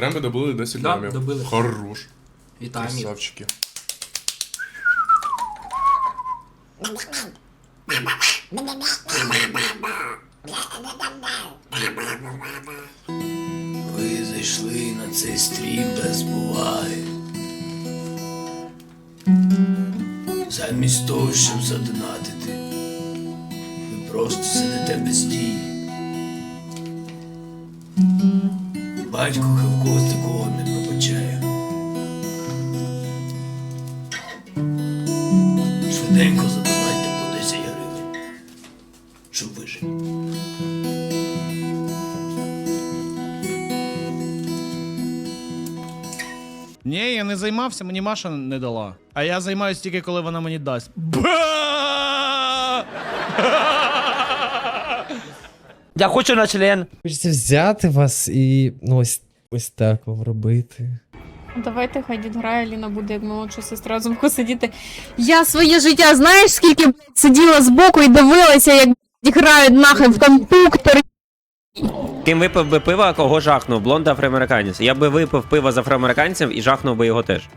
Тремби добили 10 Да, грамів. добили. Хорош. Вітаємо їх. Красавчики. Ви зайшли на цей стрім без буваги. Замість того, щоб задонатити, ви просто сидите без дії. Батько Хевко такого не пробачає. Швиденько задонатьте по 10 гривень, щоб вижити. Ні, я не займався, мені Маша не дала. А я займаюся тільки, коли вона мені дасть. Ба! Я хочу на член. Хочеться взяти вас і ну, ось, ось так вам робити. Давайте хай дід грає, Ліна буде як молодша сестра звуку сидіти. Я своє життя, знаєш, скільки блядь, сиділа збоку і дивилася, як блядь, грають нахер в компуктор. Ким випив би пиво, а кого жахнув? Блонд афроамериканець. Я би випив пиво з афроамериканцем і жахнув би його теж.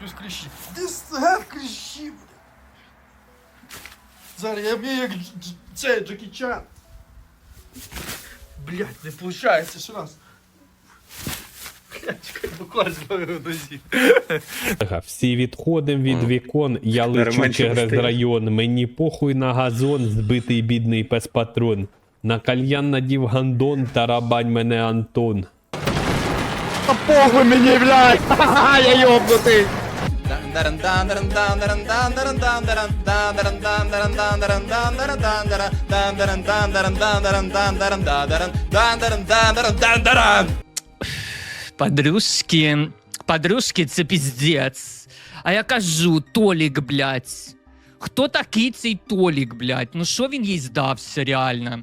Плюс кліщі. Ти сгад кліщі, бля. Зараз я вмію як цей Джекі Чан. Блять, не виходить, ще раз. Нозі. Всі відходим від вікон, я лечу через район. Мені похуй на газон, збитий бідний пес патрон. На кальян надів гандон, тарабань мене Антон. Похуй мені, блядь! Ха-ха, я йобнутий! Подружки, подружки, це піздець. А я кажу, Толік, блядь. Хто такий цей Толік, блядь? Ну що він їй здався, реально?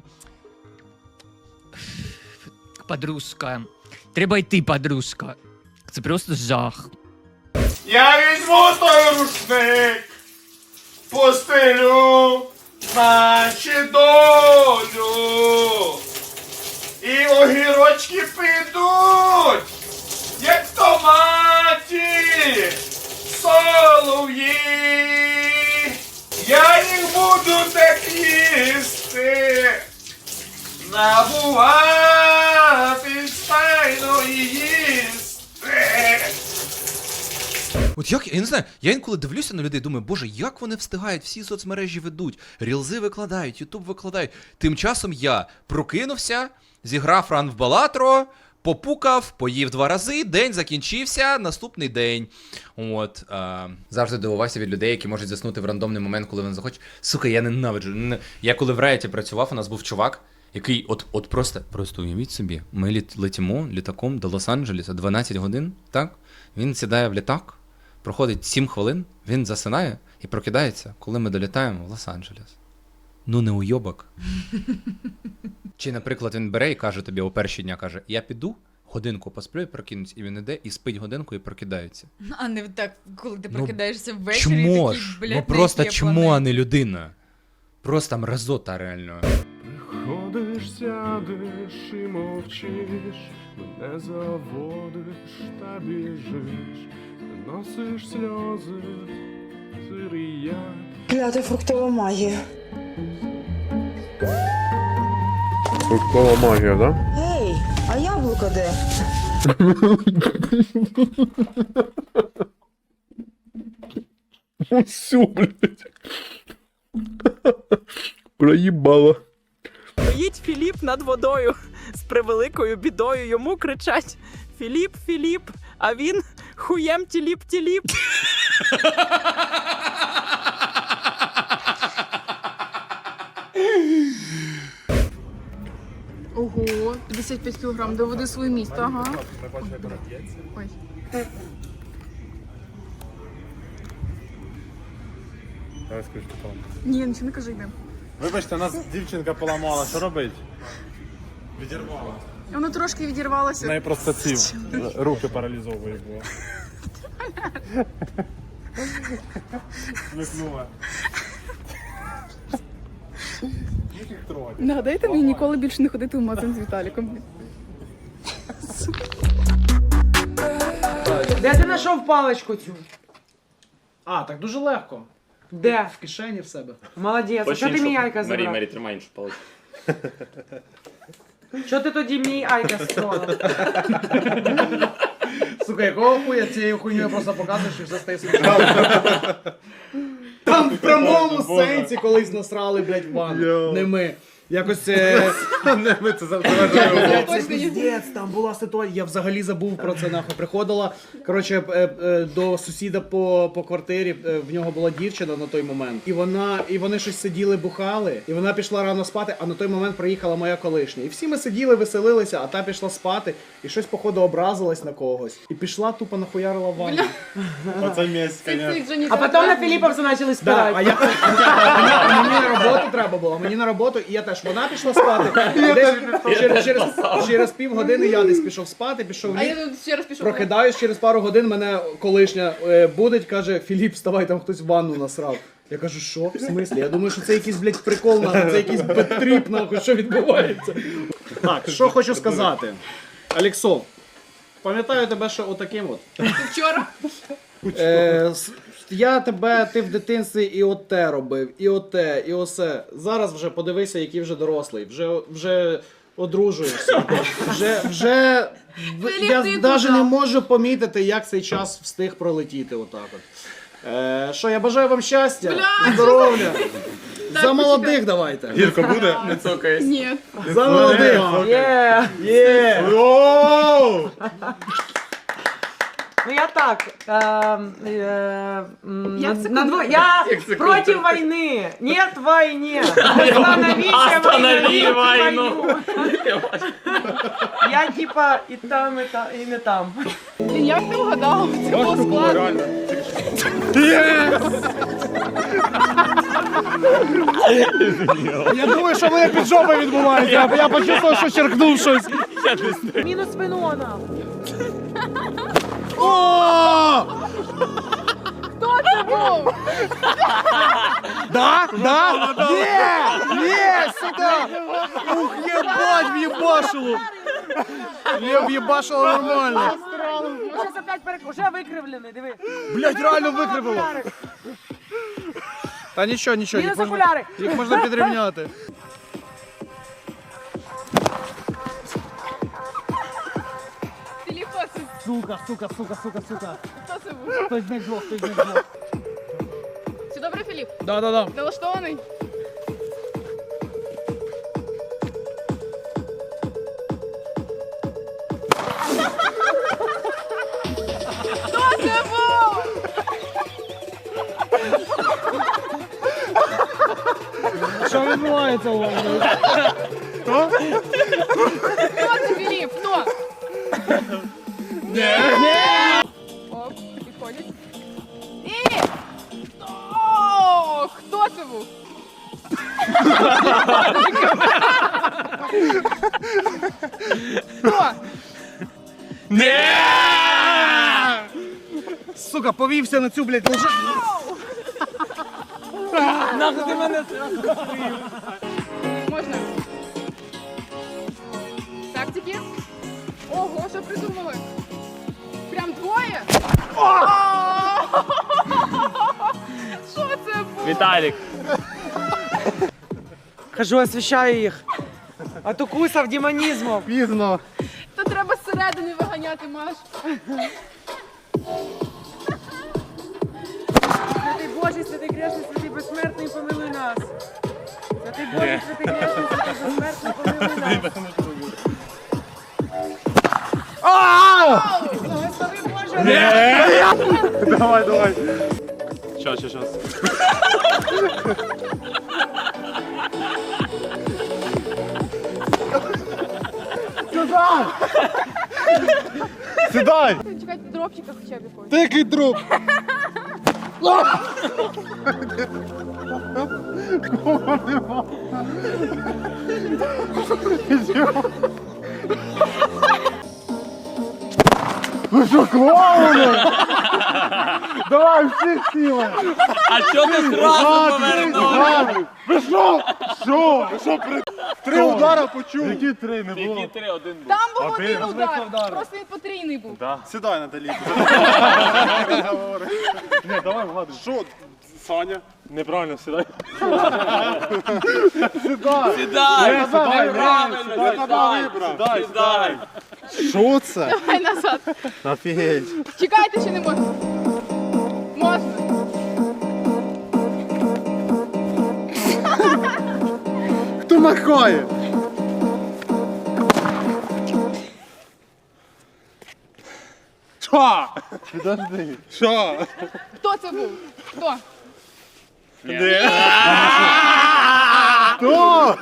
Подружка. Треба йти, подружка. Це просто жах. Я візьму рушник, постелю, наче долю. І огірочки підуть, як томаті, солов'ї. Я їх буду так їсти, набувати файно їсти. От як я не знаю, я інколи дивлюся на людей, думаю, боже, як вони встигають, всі соцмережі ведуть, рілзи викладають, ютуб викладають. Тим часом я прокинувся, зіграв ран в Балатро, попукав, поїв два рази, день закінчився, наступний день. От а... завжди дивувався від людей, які можуть заснути в рандомний момент, коли вони захочуть. Сука, я ненавиджу. Я коли в Реєті працював, у нас був чувак. Який от, от просто, просто уявіть собі, ми літ, летимо літаком до Лос-Анджелеса 12 годин, так? Він сідає в літак, проходить 7 хвилин, він засинає і прокидається, коли ми долітаємо в Лос-Анджелес. Ну, не уйобок. Чи, наприклад, він бере і каже тобі у перші дня, каже: Я піду, годинку посплю і прокинусь, і він іде і спить годинку і прокидається. А не так, коли ти Ну, прокидаєшся ввечері. Чмо такий, ж? блядь, Ну просто чмо, а не людина. Просто мразота реально. Ходиш, сядеш і мовчиш, мене заводиш та біжиш, носиш сльози, сирий я. Клята фруктова магія. Фруктова магія, да? Ей, а яблуко де? Усю, блядь. Проїбало. Стоїть Філіп над водою з превеликою бідою. Йому кричать Філіп, Філіп, а він хуєм тіліп тіліп. Ого, 55 кілограм, доведи своє місто, ага. Ой. Давай скажи, що. Ні, нічого не кажи, йди. Вибачте, нас дівчинка поламала, що робить? Відірвала. Воно трошки В відірвалося. неї просто ці руки паралізовує було. Смикнула. Нагадайте мені ніколи більше не ходити в магазин з Віталіком. Де ти знайшов паличку цю? А, так дуже легко. Де? В кишені в себе. Молодець. А що ти мій айка забрав? Марі, тримай іншу паличку. Що ти тоді мій айка склала? Сука, якого хуя цією хуйньою просто показуєш і все стає смішно. Там в прямому сенсі колись насрали, блядь, в ванну. Не ми. Якось е, ми це піздець, там була ситуація. Я взагалі забув про це нахуй. Приходила коротше е, е, до сусіда по, по квартирі. е, В нього була дівчина на той момент. І вона, і вони щось сиділи, бухали, і вона пішла рано спати. А на той момент приїхала моя колишня. І всі ми сиділи, веселилися, а та пішла спати, і щось, походу, образилась на когось. І пішла тупо нахуярила в ванну. Оце місць. А потім на Філіповця почали Да, спирати. а я мені, мені на роботу треба було. Мені на роботу, і я теж вона пішла спати. Десь через, через, через півгодини я десь пішов спати, пішов в ліс. тут ще раз пішов. Прокидаюсь через пару годин, мене колишня е, будить, каже: Філіп, вставай, там хтось в ванну насрав. Я кажу, що? В смислі? Я думаю, що це якийсь, блядь, прикол, нахуй, це якийсь бетріп, нахуй, що відбувається. Так, що хочу сказати. Аліксов, пам'ятаю тебе ще отаким от. Вчора. Е, с- я тебе, ти в дитинстві і оте робив, і оте, і осе. Зараз вже подивися, який вже дорослий, вже, вже одружуєшся. Вже, вже я навіть не можу помітити, як цей час встиг пролетіти отак от. Е, що, я бажаю вам щастя, Бля, здоров'я. За молодих давайте. Гірко буде? не Ні. За молодих. Є. Є. Ну я так. Ем, е, м, Я на- секунду. на дво- Я проти войны. Нет войне. Остановите Останови войну. войну. Я типа і там, і там, і не там. Як ти вгадав? Це було складно. Я думаю, що мене під жопою відбувається. Я, я почувствував, що черкнув щось. Мінус Фенона. О! Хто це був? Да? Да? Є! Є! Сюди! Ух, єбать, в'єбашило! Є, в'єбашило нормально. Уже опять перек... Уже викривлений, диви. Блять, реально викривило. Та нічого, нічого, їх Мінус можна, окуляри. їх можна підрівняти. Сука, сука, сука, сука, сука. Хто це був? Хтось двох, хтось двох. Все добре, Філіп? Да-да-да. Налаштований? Хто це був? Що відбувається у вас? Хто це, Філіп? Хто? Оп, підходять. І! О, хто це був? Хто? Сука, повівся на цю, блядь, лежи. Можна. Тактики. Ого, що придумали? Що це було? Віталік. Кажу, освіщаю їх. А то кусав демонізмом. Пізно. Та треба зсередини виганяти, Маш. Святий Божий, святий грешний, святий безсмертний, помилуй нас. Святий Божий, святий грешний, святий безсмертний, помилуй нас. Благослови Давай, давай. Щас, щас, щас. Сідай! Чекайте, дропчика хоча б якогось. Дикий друг. Ви що, клоуни? Давай, всі сіли! А чого ти зразу повернув? Ви що? Що? Ви що, при... Три удара почув. Які три не було? Там був Один. один удар, просто він потрійний був. Да. Сідай, Наталі. Ні, давай вгадуй. Що? Саня? Неправильно, сідай. Сідай. Сідай. Сідай, неправильно. Я тебе вибрав. Сідай, сідай. Що це? Давай назад. Офігеть. Чекайте, чи не можна. Можна. Хто махає? Що? Підожди. Що? Хто це був? Хто? Хто? Хто?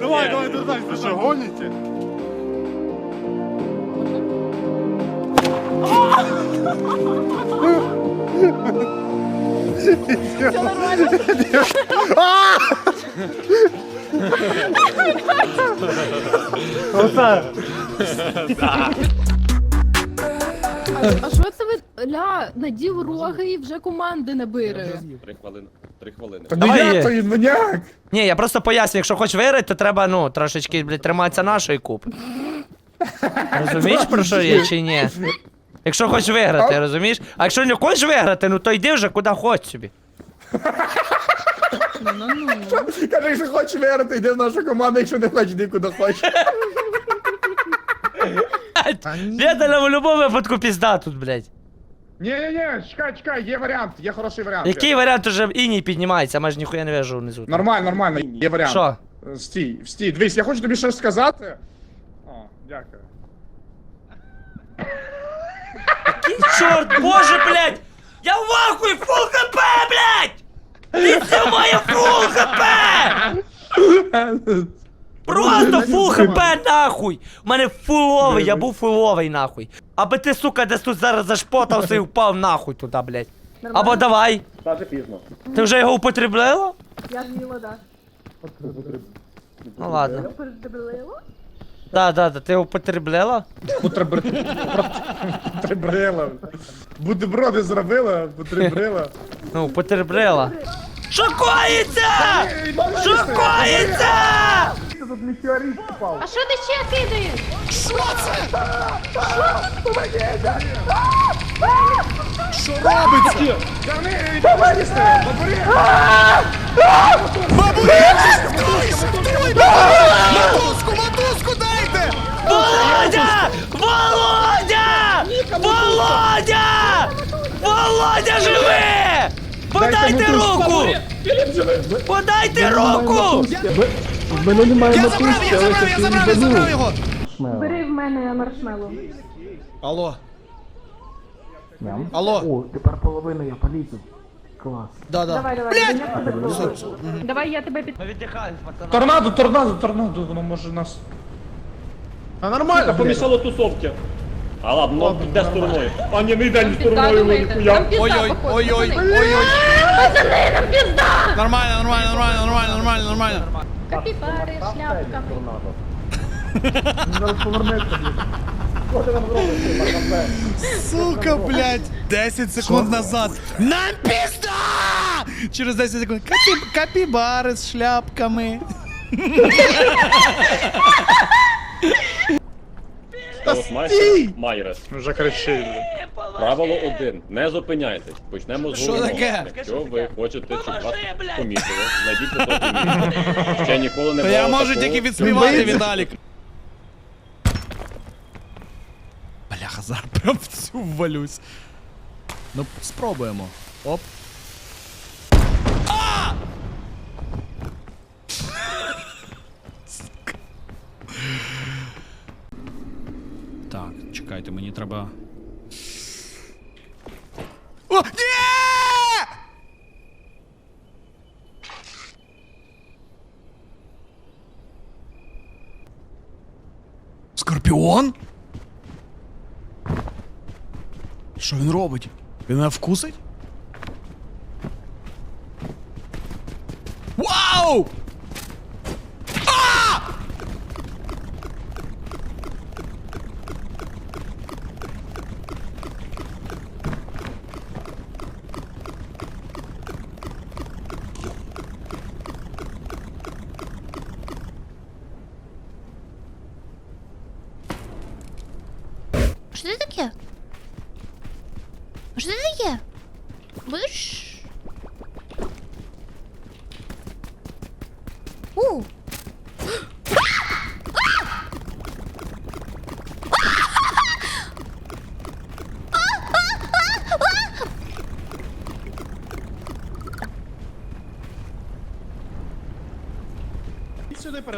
Давай, давай, давай. Ви що, гоніте? Все нормально. А що це ви ля надів роги і вже команди не бере? Три хвилини. Три хвилини. Давай, Ні, я просто поясню, якщо хочеш виграти, то треба, ну, трошечки, блядь, триматися нашої купи. Розумієш, про що я чи ні? Якщо хочеш виграти, розумієш? А якщо не хочеш виграти, ну то йди вже куди хочеш собі. Каже, якщо хочеш виграти, йди в нашу команду, якщо не хочеш, йди куди хочеш. Віталя в будь-якому випадку пізда тут, блядь. Ні-ні-ні, чекай, чекай, є варіант, є хороший варіант. Який варіант уже іній піднімається, майже ніхуя не вижу внизу. Нормально, нормально, є варіант. Що? Стій, стій, дивись, я хочу тобі щось сказати. О, дякую. Чорт, боже, блядь! Я в ахуї, фул хп, блядь! Це моє фул хп! Просто фул хп нахуй! У мене фуловий, я був фуловий нахуй. Аби ти, сука, десь тут зараз зашпотався і впав нахуй туди, блядь. Або давай. Даже пізно. Ти вже його употребляла? Я з'їла, да. Ну ладно. Передобрила? Да, да, да, ти його употребляла? Потребрила. Бутерброди зробила, потребрила. Ну, употребляла. Що коїться? Що коїться? А що ти ще кидаєш? Володя! Володя! Володя! Володя живе! Подайте руку! Подайте руку! Я забрав, я забрав, я забрав, я забрав його! Бери в мене маршмеллоу. Алло. Алло. О, тепер половину я полізу. Клас. Да, да. Давай, давай, я тебе пробую. Давай я тебе під... Торнадо, торнадо, торнадо, воно може нас. А нормально, помішало тусовки. А ладно, ну піде стороною. А ні, не йде ні стороною, ну ніхуя. Ой-ой, ой-ой, ой-ой. Пацани, нам пізда! Нормально, нормально, нормально, нормально, нормально, нормально. Капібари, шляпками. Сука, блядь, 10 секунд назад. Нам пізда! Через 10 секунд. Капі... Капібари з шляпками. Майрес. Вже кричить. Правило один. Не зупиняйтесь. Почнемо з Що головного. таке? Якщо ви хочете, щоб вас помітили, знайдіть високе місце. Ще ніколи не То було я можу такого. тільки відспівати, Віталік. Бляха, зараз прям в цю ввалюсь. Ну, спробуємо. Оп. А! Сука. Так, чекайте, мені треба. О, ні! Скорпіон? Що він робить? Він мене вкусить? Вау!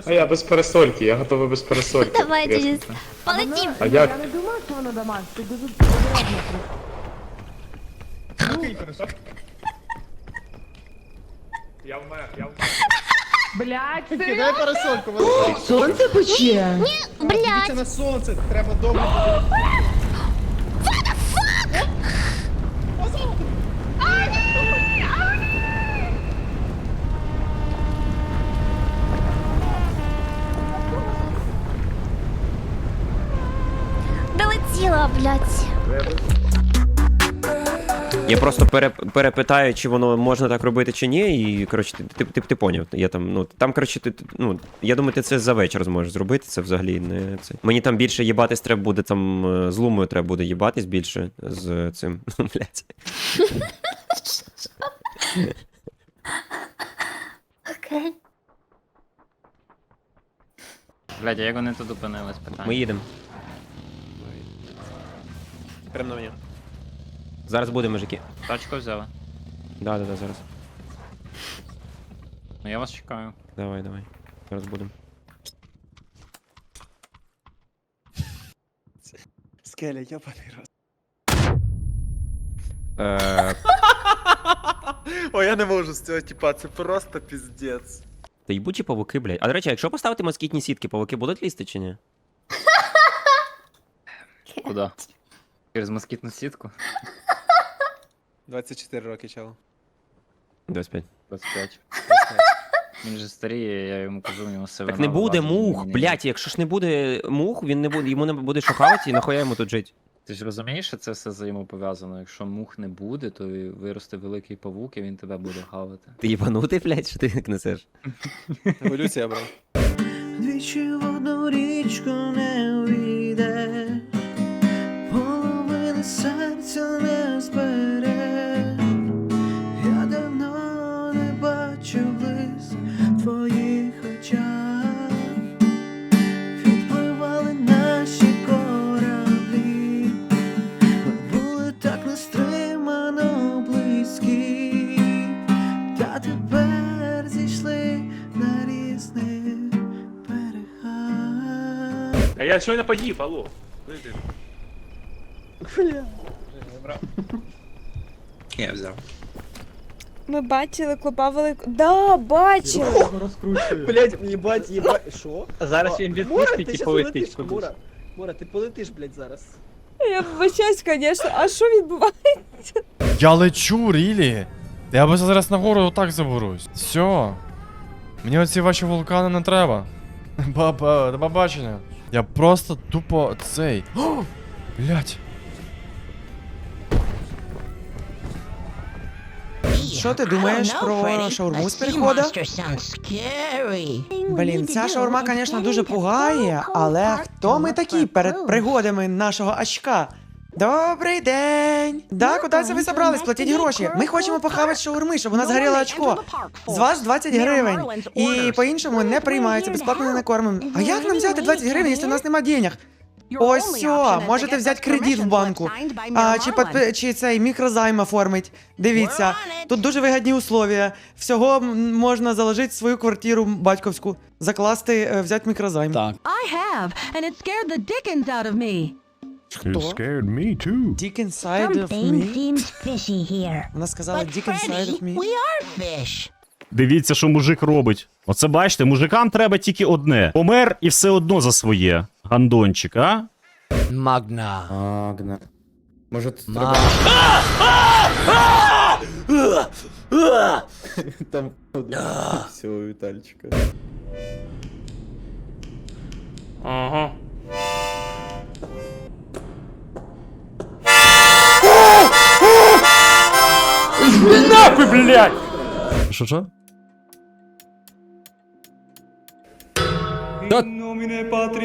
А я без пересольки, я готовий без пересольки. Давай, Чесно. Денис. Полетим. А як? Я вмер, я вмер. Блять, Кидай пересольку, сонце Ні, Блядь. Дивіться на сонце, треба довго. Долетіла. Я просто пере, перепитаю, чи воно можна так робити чи ні, і коротше, ти, ти, ти, ти поняв. Я там, ну там, коротше, ти, ти- ну, я думаю, ти це за вечір зможеш зробити. Це взагалі не це. Мені там більше їбатись треба буде, там е, з лумою треба буде їбатись більше з цим. Ну, блядь. Окей. Блядь, а як вони тут опинились, питання? Ми їдемо. Прям на мене. Зараз буде, мужики. Тачку взяли. Да, да, да, зараз. Ну я вас чекаю. Давай, давай. Зараз будемо. Скеля, ябаний раз. Е, О, я не можу з цього типа, це просто піздець. та їбучі павуки, блядь. А до речі, якщо поставити москітні сітки, павуки будуть лізти чи ні? Куди? Через москітну сітку? 24 роки чало. 25. 25. Він же старіє, я йому кажу, у нього все Так не буде мух, блядь, якщо ж не буде мух, він не буде, йому не буде що хавати, і нахуя йому тут жити? Ти ж розумієш, що це все взаємопов'язано. Якщо мух не буде, то і виросте великий павук, і він тебе буде хавати. Ти їбанутий, блядь, що ти несеш? Еволюція, брав. Двічі в одну річку не я щойно поїв, алло. Я взяв. Ми бачили клопа велику. Да, бачили. Блять, їбать, їбать. Що? Зараз він відпустить і полетить кудись. Мура, Мура, ти полетиш, блять, зараз. Я вибачаюсь, звісно. А що відбувається? Я лечу, рілі. Я би зараз нагору отак заберусь. Все. Мені оці ваші вулкани не треба. Баба, до побачення. Я просто тупо цей. О! Блять. Що ти думаєш про шаурму з перехода? Блін, ця шаурма, звісно, дуже пугає, але хто ми такі перед пригодами нашого очка? Добрий день! Да, куди це ви собрались? Платіть гроші. Ми хочемо похавати шаурми, щоб у нас горіло очко. З вас 20 гривень. І по-іншому не приймається, безплатно не накормимо. А як нам взяти 20 гривень, якщо у нас нема денег? Ось все, можете взяти кредит в банку. А, чи, подпи- чи цей мікрозайм оформить. Дивіться, тут дуже вигідні условия. Всього м, можна заложити свою квартиру батьківську, закласти, е, взяти мікрозайм. Так. I have, and it scared the dickens out of me. Хто? Dick inside of me? fishy here. Вона сказала dick inside of me. are fish. Дивіться, що мужик робить. Оце бачите, мужикам треба тільки одне. Помер і все одно за своє. Гандончик, а? Магна. Агна. Може, це Ма- Там все, Вітальчика. Ага. Нахуй, блядь! Що що?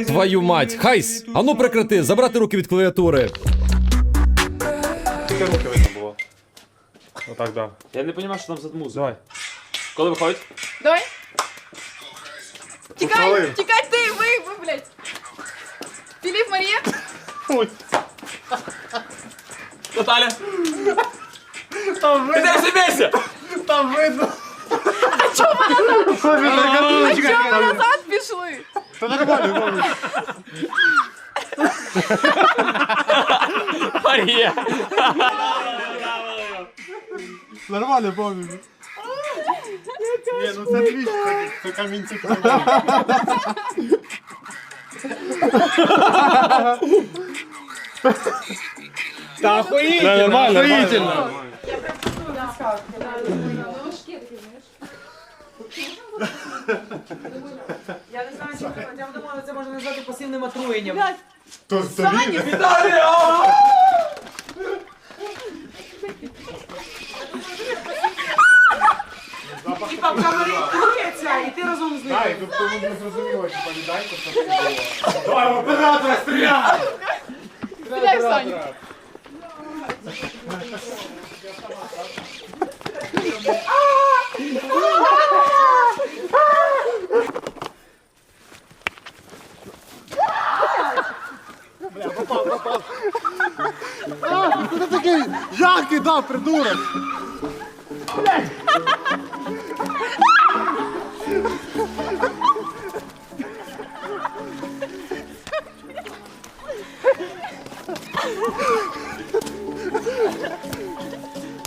Твою мать, хайс! Ану прекрати, забрати руки від клавіатури. Тільки руки видно було. Отак, да. Я не розумію, що там за музика. Давай. Коли виходить? Давай. Тікай, тікай ти, ви, ви, блядь. Філіп Марія. Ой. Наталя. Там видно. Ти не Там видно. А чого ви назад пішли? Нормально, помню. Ні, ну це твіч, це камінці. Та охуїтельно, Нормально, охуїтельно. Я не знаю, що я думала, це можна назвати пасивним отруєнням. То тобі. І там камери трується, і ти разом з ним. Так, тут тому не зрозуміло, чи пам'ятаєте, що це було. Давай, оператора, стріляй! Стріляй, Саня. Ти такий яркий, да, придурок!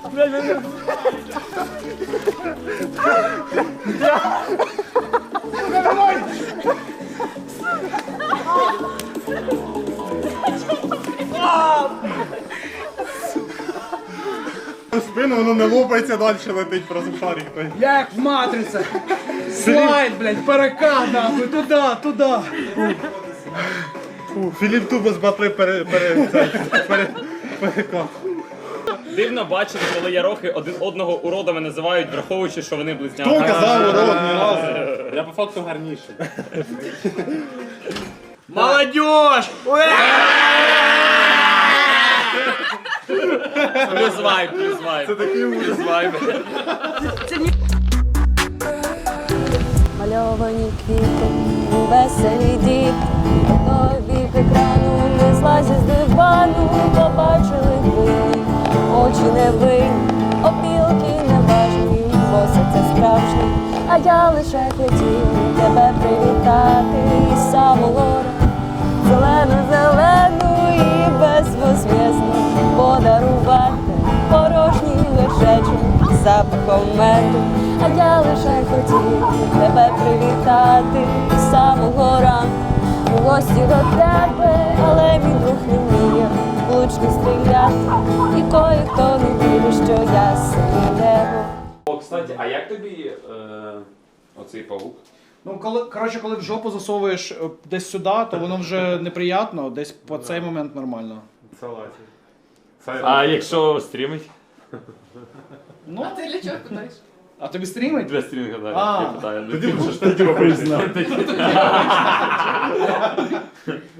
В не лопається, далі летить просто шарик той. Як в матриці. Слайд, блядь, перекат, нахуй, туди, туди. Фу, Філіп тупо з батли пере, пере, це, пере, переклав. Дивно бачити, коли ярохи один одного уродами називають, враховуючи, що вони близняки. Хто казав урод ні разу? Я по факту гарніший. Молодежь! Плюс вайб, плюс вайб. Це такий плюс вайб. Мальовані квіти, веселі діти, той бік екрану не злазять з дивану, побачили винні, очі невинні, опілки неважні, бо це справжнє, а я лише хотів тебе привітати із самого зелену, запахом меду. А я лише хотів тебе привітати з самого ранку у гості до тебе, але мій друг не вміє влучно стріляти, і кое-хто не вірить, що я сильний небо. О, кстати, а як тобі оцей павук? Ну, коли, коротше, коли в жопу засовуєш е, десь сюди, то воно вже неприємно, десь по цей момент нормально. А якщо стрімить? Ну, Ти для чого питаєш? а тобі стрімить? Для стрінга, так. А. Я питаю. Тоді що ж ти признав.